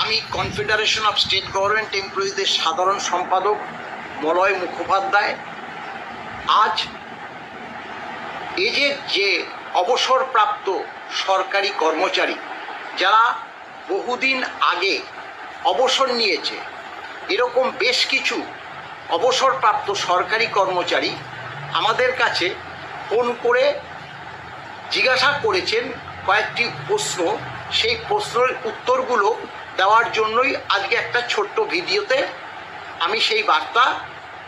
আমি confederation of state government এমপ্লয়িজদের সাধারণ সম্পাদক মলয় মুখোপাধ্যায়। আজ এজের যে অবসরপ্রাপ্ত সরকারি কর্মচারী যারা বহুদিন আগে অবসর নিয়েছে, এরকম বেশ কিছু অবসরপ্রাপ্ত সরকারি কর্মচারী আমাদের কাছে ফোন করে জিজ্ঞাসা করেছেন কয়েকটি প্রশ্ন। সেই প্রশ্নের উত্তরগুলো দেওয়ার জন্যই আজকে একটা ছোট্ট ভিডিওতে আমি সেই বার্তা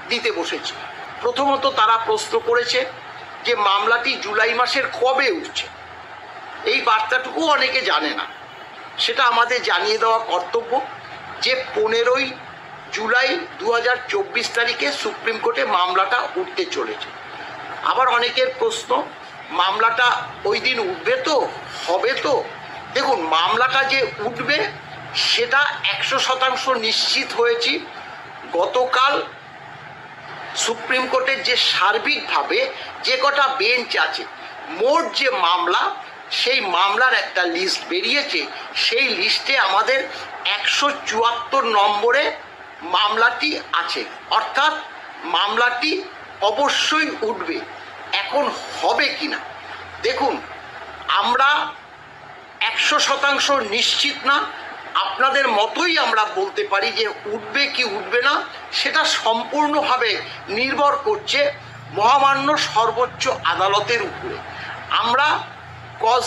দিতে বসেছি। প্রথমত তারা প্রশ্ন করেছে যে মামলাটি জুলাই মাসের কবে উঠছে। এই বার্তাটুকু অনেকে জানে না। সেটা আমাদের জানিয়ে দেওয়া কর্তব্য যে পনেরোই জুলাই দু হাজার চব্বিশ তারিখে সুপ্রিম কোর্টে মামলাটা উঠতে চলেছে। আবার অনেকের প্রশ্ন, মামলাটা ওই দিন উঠবে তো? হবে তো? দেখুন, মামলাটা যে উঠবে সেটা একশো শতাংশ নিশ্চিত হয়েছি। গতকাল সুপ্রিম কোর্টের যে সার্বিকভাবে যে কটা বেঞ্চ আছে, মোট যে মামলা, সেই মামলার একটা লিস্ট বেরিয়েছে। সেই লিস্টে আমাদের একশো চুয়াত্তর নম্বরে মামলাটি আছে। অর্থাৎ মামলাটি অবশ্যই উঠবে। এখন হবে কি না দেখুন, আমরা একশো শতাংশ নিশ্চিত না আপনাদের মতোই আমরা বলতে পারি যে উঠবে কি উঠবে না, সেটা সম্পূর্ণভাবে নির্ভর করছে মহামান্য সর্বোচ্চ আদালতের উপরে। আমরা কজ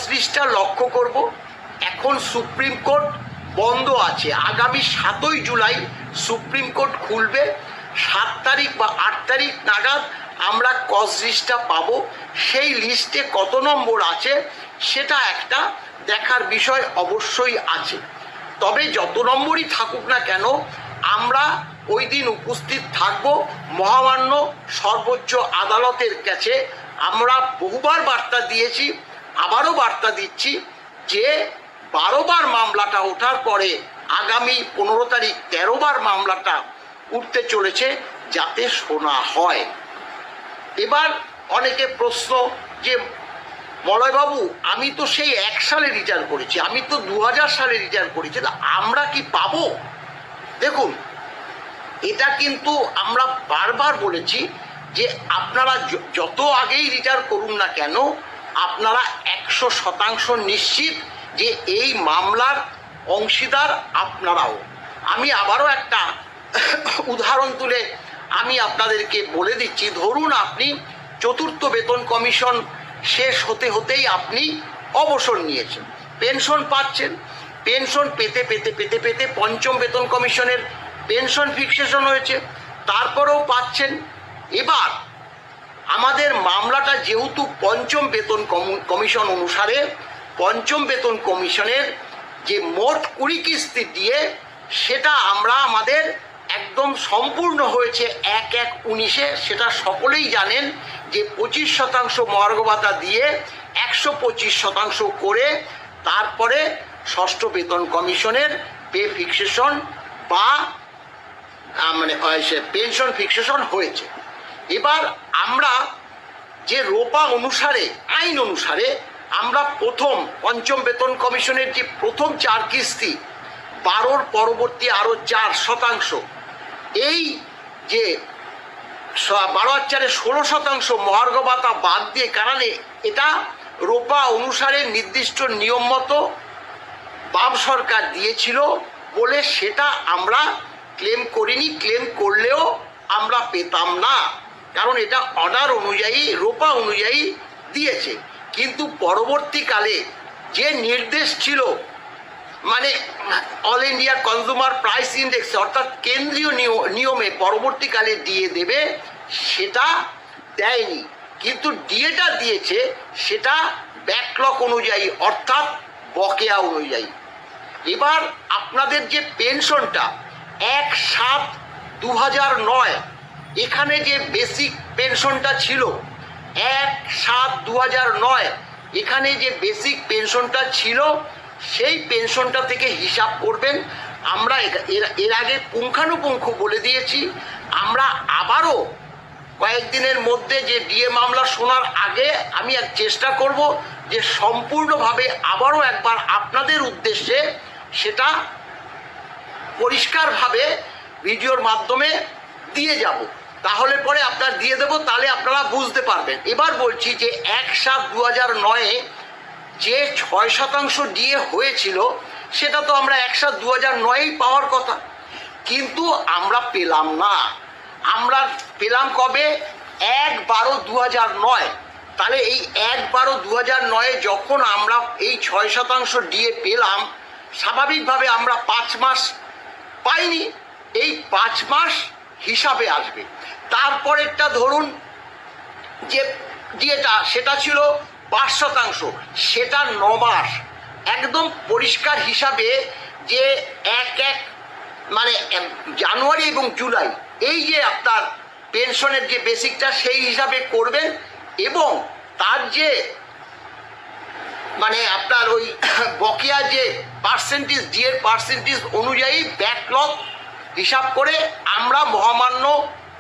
লক্ষ্য করব। এখন সুপ্রিম কোর্ট বন্ধ আছে। আগামী সাতই জুলাই সুপ্রিম কোর্ট খুলবে। সাত তারিখ বা আট তারিখ নাগাদ আমরা কজ লিস্টটা পাবো। সেই লিস্টে কত নম্বর আছে, সেটা একটা দেখার বিষয় অবশ্যই আছে। তবে যত নম্বরই থাকুক না কেন, আমরা ওই দিন উপস্থিত থাকব মহামান্য সর্বোচ্চ আদালতের কাছে। আমরা বহুবার বার্তা দিয়েছি, আবারও বার্তা দিচ্ছি যে বারোবার মামলাটা ওঠার পরে আগামী পনেরো তারিখ তেরোবার মামলাটা উঠতে চলেছে যাতে শোনা হয়। এবার অনেকে প্রশ্ন যে মলয়বাবু, আমি তো সেই এক সালে রিটার্ন করেছি। আমি তো দু হাজার সালে রিটার্ন করেছি। আমরা কি পাবো? দেখুন, এটা কিন্তু আমরা বারবার বলেছি যে আপনারা যত আগেই রিটার্ন করুন না কেন, আপনারা একশো শতাংশ নিশ্চিত যে এই মামলার অংশীদার আপনারাও। আমি আবারও একটা উদাহরণ তুলে আমি আপনাদেরকে বলে দিচ্ছি। ধরুন আপনি চতুর্থ বেতন কমিশন শেষ হতে হতেই আপনি অবসর নিয়েছেন। পেনশন পাচ্ছেন। পেনশন পেতে পেতে পেতে পেতে পঞ্চম বেতন কমিশনের পেনশন ফিক্সেশন হয়েছে। তারপরেও পাচ্ছেন। এবার আমাদের মামলাটা যেহেতু পঞ্চম বেতন কমিশন অনুসারে পঞ্চম বেতন কমিশনের যে মোট কুড়ি কিস্তি দিয়ে সেটা আমরা আমাদের একদম সম্পূর্ণ হয়েছে এক এক উনিশে। সেটা সকলেই জানেন যে পঁচিশ শতাংশ মহার্ঘ ভাতা দিয়ে একশো পঁচিশ শতাংশ করে তারপরে ষষ্ঠ বেতন কমিশনের পে ফিক্সেশন বা মানে পেনশন ফিক্সেশন হয়েছে। এবার আমরা যে রোপা অনুসারে, আইন অনুসারে আমরা প্রথম পঞ্চম বেতন কমিশনের যে প্রথম চার কিস্তি, বারোর পরবর্তী আরও চার শতাংশ এই যে বারো চারে ষোলো শতাংশ মহার্ঘ ভাতা বাদ দিয়ে কারণে এটা রোপা অনুসারে নির্দিষ্ট নিয়ম মতো বাম সরকার দিয়েছিল বলে সেটা আমরা ক্লেম করিনি, ক্লেম করলেও আমরা পেতাম না। কারণ এটা অর্ডার অনুযায়ী, রোপা অনুযায়ী দিয়েছে। কিন্তু পরবর্তীকালে যে নির্দেশ ছিল মানে all India consumer price index অর্থাৎ কেন্দ্রীয় নিয়- নিয়মে পরবর্তীকালে দিয়ে দেবে, সেটা দেয়নি। কিন্তু ডিএটা দিয়েছে, সেটা ব্যাকলক অনুযায়ী, অর্থাৎ বকেয়া অনুযায়ী। এবার আপনাদের যে পেনশনটা, এক সাত দু হাজার নয়, এখানে যে বেসিক পেনশনটা ছিল, এক সাত দু হাজার নয়, এখানে যে বেসিক পেনশনটা ছিল সেই পেনশনটা থেকে হিসাব করবেন। আমরা এর আগে পুঙ্খানুপুঙ্খ বলে দিয়েছি। আমরা আবারও কয়েকদিনের মধ্যে যে ডিএ মামলা শোনার আগে আমি এক চেষ্টা করব যে সম্পূর্ণভাবে আবারও একবার আপনাদের উদ্দেশ্যে সেটা পরিষ্কারভাবে ভিডিওর মাধ্যমে দিয়ে যাব। তাহলে পরে আপনার দিয়ে দেবো, তাহলে আপনারা বুঝতে পারবেন। এবার বলছি যে এক সাত দু হাজার নয়ে যে ছয় শতাংশ ডিএ হয়েছিল, সেটা তো আমরা এক সাত দু হাজার নয়েই পাওয়ার কথা। কিন্তু আমরা পেলাম না। আমরা পেলাম কবে? এক বারো দু হাজার নয়। তাহলে এই এক বারো দু হাজার নয়ে যখন আমরা এই ছয় শতাংশ ডিএ পেলাম, স্বাভাবিকভাবে আমরা পাঁচ মাস পাইনি। এই পাঁচ মাস হিসাবে আসবে। তারপরেরটা ধরুন যে যেটা সেটা ছিল পাঁচ শতাংশ। সেটা ন মাস। একদম পরিষ্কার হিসাবে যে এক এক মানে জানুয়ারি এবং জুলাই, এই যে আপনার পেনশনের যে বেসিকটা, সেই হিসাবে করবেন এবং তার যে মানে আপনার ওই বকেয়া যে পার্সেন্টেজ ডিএর পার্সেন্টেজ অনুযায়ী ব্যাকলগ হিসাব করে আমরা মহামান্য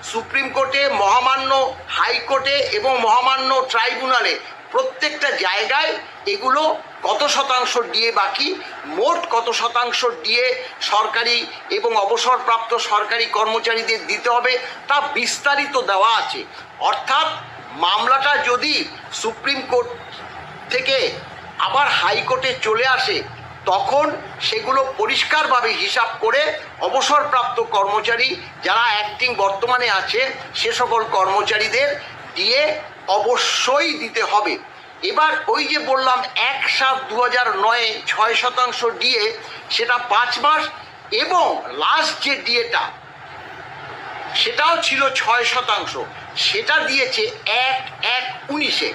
সুপ্রিম কোর্টে, মহামান্য হাইকোর্টে এবং মহামান্য ট্রাইব্যুনালে প্রত্যেকটা জায়গায় এগুলো কত শতাংশ ডিএ বাকি? মোট কত শতাংশ ডিএ সরকারি এবং অবসরপ্রাপ্ত সরকারি কর্মচারীদের দিতে হবে? তা বিস্তারিত দেওয়া আছে। অর্থাৎ মামলাটা যদি সুপ্রিম কোর্ট থেকে আবার হাইকোর্টে চলে আসে, তখন সেগুলো পরিষ্কারভাবে হিসাব করে অবসরপ্রাপ্ত কর্মচারী, যারা অ্যাক্টিং বর্তমানে আছে, সে সকল কর্মচারীদের দিয়ে অবশ্যই দিতে হবে। এবার ওই যে বললাম, এক সাত দু হাজার নয়ে ছয় শতাংশ ডিএ সেটা পাঁচ মাস এবং লাস্ট যে ডিএটা সেটাও ছিল ছয় শতাংশ। সেটা দিয়েছে এক এক উনিশে।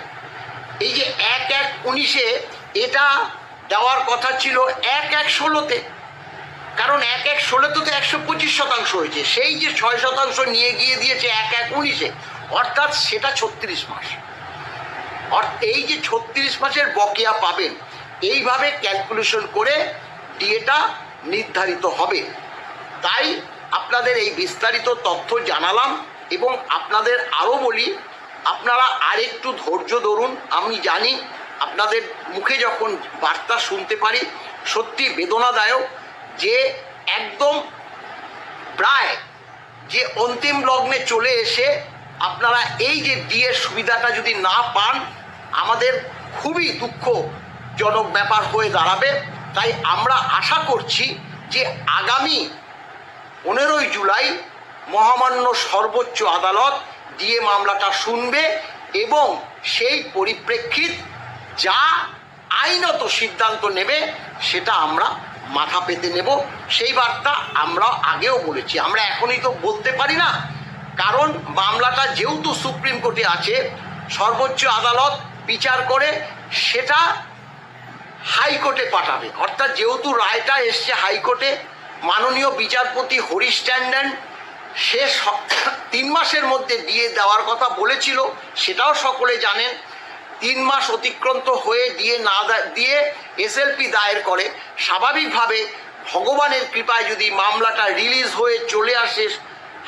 এই যে এক এক উনিশে এটা দেওয়ার কথা ছিল এক এক ষোলোতে। কারণ এক এক ষোলোতে তো একশো পঁচিশ শতাংশ হয়েছে। সেই যে ছয় শতাংশ নিয়ে গিয়ে দিয়েছে এক এক উনিশে অর্থাৎ সেটা ছত্রিশ মাস। এই যে ছত্রিশ মাসের বকেয়া পাবেন, এইভাবে ক্যালকুলেশন করে ডিএটা নির্ধারিত হবে। তাই আপনাদের এই বিস্তারিত তথ্য জানালাম এবং আপনাদের আরও বলি, আপনারা আরেকটু ধৈর্য ধরুন, আমি জানি আপনাদের মুখে যখন বার্তা শুনতে পারি, সত্যি বেদনাদায়ক যে একদম প্রায় যে অন্তিম লগ্নে চলে এসে আপনারা এই যে ডিএর সুবিধাটা যদি না পান, আমাদের খুবই দুঃখজনক ব্যাপার হয়ে দাঁড়াবে। তাই আমরা আশা করছি যে আগামী পনেরোই জুলাই মহামান্য সর্বোচ্চ আদালত ডিএ মামলাটা শুনবে এবং সেই পরিপ্রেক্ষিত যা আইনত সিদ্ধান্ত নেবে সেটা আমরা মাথা পেতে নেব। সেই বার্তা আমরা আগেও বলেছি। আমরা এখনই তো বলতে পারি না কারণ মামলাটা যেহেতু সুপ্রিম কোর্টে আছে, সর্বোচ্চ আদালত বিচার করে সেটা হাইকোর্টে পাঠাবে। অর্থাৎ যেহেতু রায়টা এসছে হাইকোর্টে, মাননীয় বিচারপতি হরিশ ট্যান্ডন সে তিন মাসের মধ্যে দিয়ে দেওয়ার কথা বলেছিল, সেটাও সকলে জানেন। তিন মাস অতিক্রান্ত হয়ে দিয়ে না দিয়ে এসএলপি দায়ের করে। স্বাভাবিকভাবে ভগবানের কৃপায় যদি মামলাটা রিলিজ হয়ে চলে আসে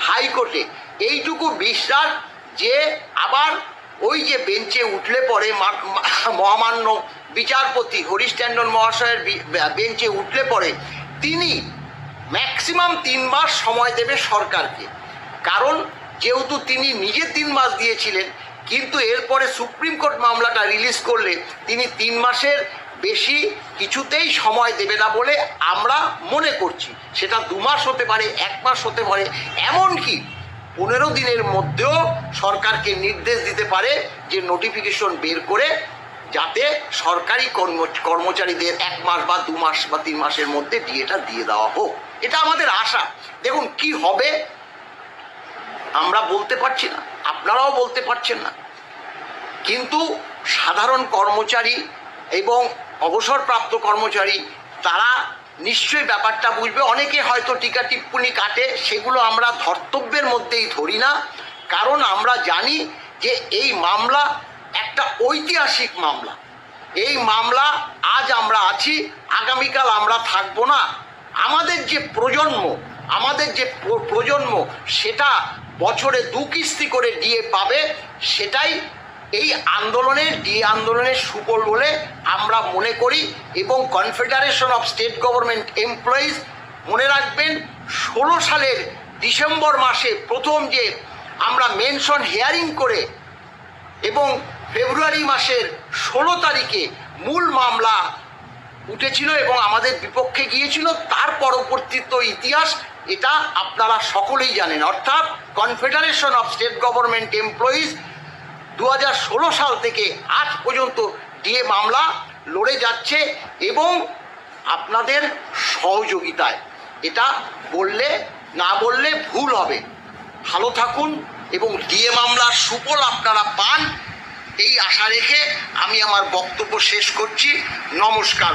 হাইকোর্টে এইটুকু বিশ্বাস যে আবার ওই যে বেঞ্চে উঠলে পরে মহামান্য বিচারপতি হরিশ ট্যান্ডন মহাশয়ের বেঞ্চে উঠলে পরে তিনি ম্যাক্সিমাম তিন মাস সময় দেবে সরকারকে। কারণ যেহেতু তিনি নিজে তিন মাস দিয়েছিলেন, কিন্তু এরপরে সুপ্রিম কোর্ট মামলাটা রিলিজ করলে তিনি তিন মাসের বেশি কিছুতেই সময় দেবে না বলে আমরা মনে করছি। সেটা দু মাস হতে পারে, এক মাস হতে পারে, এমনকি পনেরো দিনের মধ্যেও সরকারকে নির্দেশ দিতে পারে যে নোটিফিকেশন বের করে যাতে সরকারি কর্ম, কর্মচারীদের এক মাস বা দু মাস বা তিন মাসের মধ্যে ডিএটা দিয়ে দেওয়া হোক। এটা আমাদের আশা। দেখুন, কি হবে আমরা বলতে পারছি না, আপনারাও বলতে পারছেন না। কিন্তু সাধারণ কর্মচারী এবং অবসরপ্রাপ্ত কর্মচারী, তারা নিশ্চয়ই ব্যাপারটা বুঝবে। অনেকে হয়তো টিকা টিপ্পনি কাটে, সেগুলো আমরা ধর্তব্যের মধ্যেই ধরি না। কারণ আমরা জানি যে এই মামলা একটা ঐতিহাসিক মামলা। এই মামলা আজ আমরা আছি, আগামীকাল আমরা থাকব না। আমাদের যে প্রজন্ম, আমাদের যে প্রজন্ম, সেটা বছরে দু কিস্তি করে ডিএ পাবে, সেটাই এই আন্দোলনের ডিএ আন্দোলনের সুফল বলে আমরা মনে করি এবং confederation of state government employees মনে রাখবেন, ষোলো সালের ডিসেম্বর মাসে প্রথম যে আমরা মেনশন হেয়ারিং করে এবং ফেব্রুয়ারি মাসের ষোলো তারিখে মূল মামলা উঠেছিল এবং আমাদের বিপক্ষে গিয়েছিল, তার পরবর্তীত ইতিহাস এটা আপনারা সকলেই জানেন। অর্থাৎ confederation of state government employees দু হাজার ষোলো সাল থেকে আজ পর্যন্ত ডিএ মামলা লড়ে যাচ্ছে এবং আপনাদের সহযোগিতায়। এটা বললে, না বললে ভুল হবে। ভালো থাকুন এবং ডিএ মামলার সুফল আপনারা পান, এই আশা রেখে আমি আমার বক্তব্য শেষ করছি। নমস্কার।